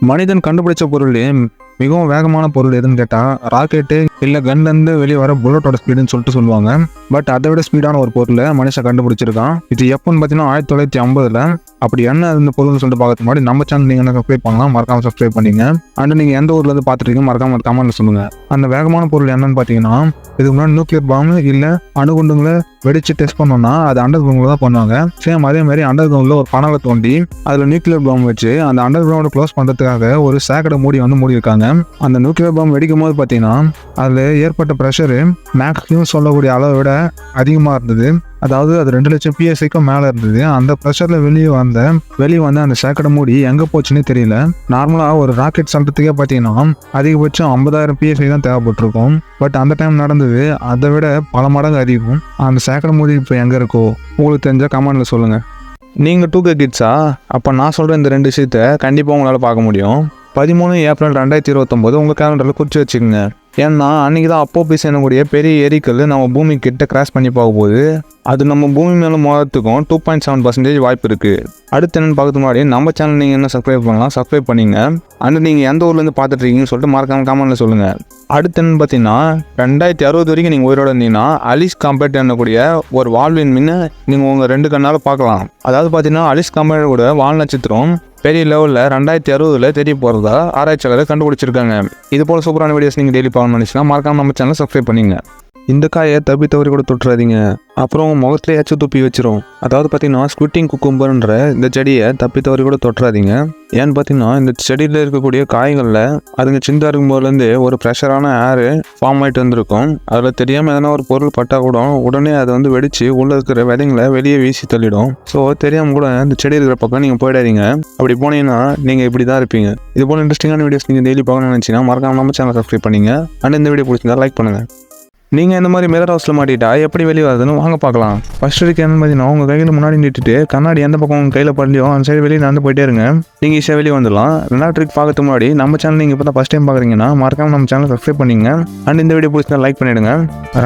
மனிதன் கண்டுபிடிச்ச பொருள் மிகவும் வேகமான பொருள் எதுன்னு கேட்டால் ராக்கெட்டு இல்லை கன்லேருந்து வெளியே வர புல்லட்டோட ஸ்பீடுன்னு சொல்லிட்டு சொல்லுவாங்க. பட் அதை விட ஸ்பீடான ஒரு பொருளை மனுஷன் கண்டுபிடிச்சிருக்கான். இது எப்போன்னு பார்த்தீங்கன்னா ஆயிரத்தி தொள்ளாயிரத்தி ஐம்பதுல அப்படி என்ன இந்த பொருள்னு சொல்லிட்டு பார்க்கறதுக்கு முன்னாடி நம்ம சேனல் நீங்கள் சப்ஸ்கிரைப் பண்ணலாம் மறக்காம சப்ஸ்கிரைப் பண்ணிங்க. அண்ட் நீங்கள் எந்த ஊர்லேருந்து பார்த்துருக்கீங்க மறக்காம கமெண்ட்ல சொல்லுங்க. அந்த வேகமான பொருள் என்னன்னு பார்த்தீங்கன்னா இதுக்கு முன்னாடி நியூக்ளியர் பாம்பு இல்லை அணுகுண்டுங்களை வெடிச்சு டெஸ்ட் பண்ணோம்னா அது அண்டர் கிரவுண்டில் தான் பண்ணுவாங்க. சேம் அதே மாதிரி அண்டர் கிரவுண்டில் ஒரு பணவை தோண்டி அதில் நியூக்ளியர் பாம்பு வச்சு அந்த அண்டர் கிரவுண்டை க்ளோஸ் பண்ணுறதுக்காக ஒரு சேக்கடை மூடி வந்து மூடி இருக்காங்க அந்த நியூக்ளியர் பாம்பு வெடிக்கும் போது பார்த்தீங்கன்னா அதில் ஏற்பட்ட ப்ரெஷரு மேக்ஸிமம் சொல்லக்கூடிய அளவை விட அதிகமாக இருந்தது. அதாவது அது ரெண்டு லட்சம் பிஎஸ்ஐக்கும் மேலே இருந்தது. அந்த ப்ரெஷரில் வெளியே வந்த வெளியே வந்து அந்த சேக்கடை மூடி எங்கே போச்சுன்னே தெரியல. நார்மலாக ஒரு ராக்கெட் சொல்கிறதுக்கே பார்த்தீங்கன்னா அதிகபட்சம் ஐம்பதாயிரம் பிஎஸ்ஐ தான் தேவைப்பட்டிருக்கும். பட் அந்த டைம் நடந்தது. அதை விட பல மடங்கு அதிகம். அந்த சேக்கடை மூடி இப்போ எங்கே இருக்கோ? உங்களுக்கு தெரிஞ்ச கமெண்டில் சொல்லுங்கள் நீங்கள் டூ கே கிட்ஸா அப்போ நான் சொல்கிற இந்த ரெண்டு விஷயத்த கண்டிப்பாக உங்களால் பார்க்க முடியும். பதிமூணு ஏப்ரல் ரெண்டாயிரத்தி இருபத்தொம்போது உங்கள் கேலண்டரில் குறித்து வச்சுக்கோங்க. ஏன்னா அன்றைக்கி தான் அப்போ போய் செய்யக்கூடிய பெரிய எரிக்கல் நம்ம பூமி கிட்ட கிராஸ் பண்ணி போகும்போது போகுது. அது நம்ம பூமி மேலே மோதத்துக்கும் டூ பாயிண்ட் செவன் பர்சன்டேஜ் வாய்ப்பு இருக்குது அடுத்து என்னென்னு பார்க்கறது முன்னாடி நம்ம சேனல் நீங்கள் என்ன சப்ஸ்கிரைப் பண்ணலாம் சப்ஸ்கிரைப் பண்ணிங்க. அண்ட் நீங்கள் எந்த ஊர்லேருந்து பார்த்துட்டு இருக்கீங்கன்னு சொல்லிட்டு மறக்காம கமெண்ட்டில் சொல்லுங்கள் அடுத்து என்னன்னு பார்த்தீங்கன்னா ரெண்டாயிரத்தி அறுபது வரைக்கும் நீங்கள் உயிரோட இருந்தீங்கன்னா அலிஸ் காம்பேட் என்னக்கூடிய ஒரு வால்வின் மின்னு நீங்கள் உங்கள் ரெண்டு கண்ணால் பார்க்கலாம். அதாவது பார்த்தீங்கன்னா அலிஸ் காம்பேட் கூட வால் நட்சத்திரம் பெரிய லெவலில் ரெண்டாயிரத்தி அறுபதில் தெரிய போகிறதா ஆராய்ச்சியாளர் கண்டுபிடிச்சிருக்காங்க. இது போல் சூப்பரான வீடியோஸ் நீங்கள் டெய்லி பார்க்கணும்னு நினச்சினா மறக்காம நம்ம சேனல் சப்ஸ்கிரைப் பண்ணிங்க இந்த காயை தப்பி தவறி கூட தொட்டுறாதீங்க. அப்புறம் உங்கள் முகத்துல ஏச்சும் துப்பி வச்சிரும். அதாவது பார்த்தீங்கன்னா ஸ்குட்டிங் குக்கும்பர்ன்ற இந்த செடியை தப்பி தவறி கூட தொட்டுறாதீங்க. ஏன்னு பார்த்தீங்கன்னா இந்த செடியில் இருக்கக்கூடிய காய்களில் அதுங்க சிந்தா இருக்கும்போதுலேருந்து ஒரு ப்ரெஷரான ஏரு ஃபார்ம் ஆகிட்டு வந்திருக்கும். அதில் தெரியாமல் எதனா ஒரு பொருள் பட்டா கூட உடனே அதை வந்து வெடித்து உள்ளே இருக்கிற விதைங்களை வெளியே வீசி தள்ளிடும். ஸோ தெரியாமல் கூட இந்த செடி இருக்கிற பக்கம் நீங்கள் போயிடாதீங்க. அப்படி போனீங்கன்னா நீங்கள் இப்படி தான் இருப்பீங்க. இது போல் இன்ட்ரெஸ்டிங்கான வீடியோஸ் நீங்கள் டெய்லி பார்க்கணும்னு நினச்சிங்கன்னா மறக்காம நம்ம சேனல் சப்ஸ்கிரைப் பண்ணிங்க. அண்ட் இந்த வீடியோ பிடிச்சிருந்தா லைக் பண்ணுங்கள் நீங்கள் இந்த மாதிரி மிரர் ஹவுஸில் மாட்டிட்டா எப்படி வெளியே வருதுன்னு வாங்க பார்க்கலாம். ஃபர்ஸ்ட் இருக்கு என்னன்னு பார்த்தீங்கன்னா உங்கள் கையில் முன்னாடி நிட்டுட்டு கண்ணாடி எந்த பக்கம் உங்கள் கையில் படலையோ அந்த சைடு வெளியே நடந்து போயிட்டே இருங்க. நீங்கள் ஈஸியாக வெளியே வந்துடலாம். ரெண்டாவது ட்ரிக் பார்க்கறதுக்கு முன்னாடி நம்ம சேனல் நீங்கள் இப்போ தான் ஃபஸ்ட் டைம் பார்க்குறீங்கன்னா மறக்காம நம்ம சேனல் சப்ஸ்கிரைப் பண்ணிங்க அண்ட் இந்த வீடியோ பிடிச்சா லைக் பண்ணிவிடுங்க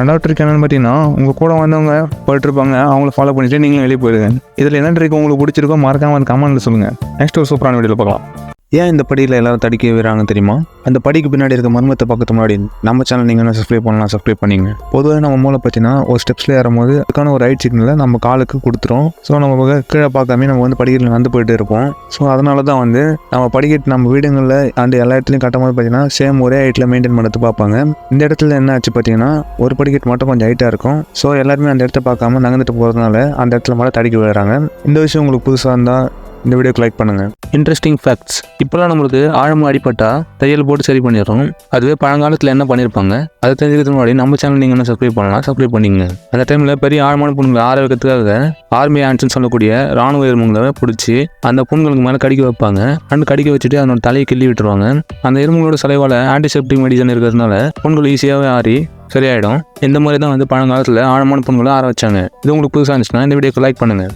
ரெண்டாவது ட்ரிக் என்னன்னு பார்த்தீங்கன்னா உங்கள் கூட வந்தவங்க போயிட்டுருப்பாங்க அவங்கள ஃபாலோ பண்ணிட்டு நீங்களும் வெளியே போயிடுங்க. இதில் என்ன ட்ரிக் உங்களுக்கு பிடிச்சிருக்கோ மறக்காம அந்த கமெண்ட்டில் சொல்லுங்கள் நெக்ஸ்ட் ஒரு சூப்பரான வீடியோவில் பார்க்கலாம். ஏன் இந்த படியில் எல்லாரும் தடுக்க விடுறாங்க தெரியுமா? அந்த படிக்கு பின்னாடி இருக்க மர்மத்தை பார்க்கறது முன்னாடி நம்ம சேனல் நீங்கள் என்ன சப்ஸ்கிரைப் பண்ணலாம் சப்ஸ்கிரைப் பண்ணிங்க. பொதுவாக நம்ம மூளை பார்த்தீங்கன்னா ஒரு ஸ்டெப்ஸில் ஏறும்போது அதுக்கான ஒரு ரைட் சிக்னலை நம்ம காலுக்கு கொடுத்துரும். ஸோ நம்ம கீழே பார்க்காம நம்ம வந்து படிக்கட்டில் நடந்து போயிட்டு இருப்போம். ஸோ அதனால தான் வந்து நம்ம படிக்கட்டு நம்ம வீடுங்களில் அண்ட் எல்லா இடத்துலையும் கட்டும்போது பார்த்தீங்கன்னா சேம் ஒரே ஹைட்டில் மெயின்டைன் பண்ணுறது பார்ப்பாங்க. இந்த இடத்துல என்ன ஆச்சு பார்த்தீங்கன்னா ஒரு படிக்கட்டு மட்டும் கொஞ்சம் ஹைட்டாக இருக்கும். ஸோ எல்லாருமே அந்த இடத்த பார்க்காம நகர்ந்துட்டு போகிறதுனால அந்த இடத்துல மட்டும் தடுக்கி விடுறாங்க. இந்த விஷயம் உங்களுக்கு புதுசாக இருந்தால் இந்த வீடியோக்கு லைக் பண்ணுங்கள் இன்ட்ரெஸ்டிங் ஃபேக்ட்ஸ் இப்போலாம் நம்மளுக்கு ஆழமாக அடிப்பட்டால் தையல் போட்டு சரி பண்ணிடுறோம். அதுவே பழங்காலத்தில் என்ன பண்ணியிருப்பாங்க அதை தெரிஞ்சுக்கிறது முன்னாடி நம்ம சேனல் நீங்கள் என்ன சப்ஸ்கிரைப் பண்ணலாம் சப்ஸ்கிரைப் பண்ணிங்க. அந்த டைமில் பெரிய ஆழமான புண்களை ஆற வைக்கிறதுக்காக ஆர்மி ஆன்ஸ்னு சொல்லக்கூடிய ராணுவ எறும்புங்களை பிடிச்சி அந்த புண்களுக்கு மேலே கடிக்க வைப்பாங்க. அண்ட் கடிக்க வச்சுட்டு அதனோட தலையை கிள்ளி விட்டுருவாங்க. அந்த எறும்புகளோட சலைவால் ஆன்டிசெப்டிக் மெடிசன் இருக்கிறதுனால புண்கள் ஈஸியாகவே ஆறி சரியாயிடும். இந்த மாதிரி தான் வந்து பழங்காலத்தில் ஆழமான புண்களை ஆற வச்சாங்க. இது உங்களுக்கு புதுசாக இருந்துச்சுன்னா இந்த வீடியோக்கு லைக் பண்ணுங்கள்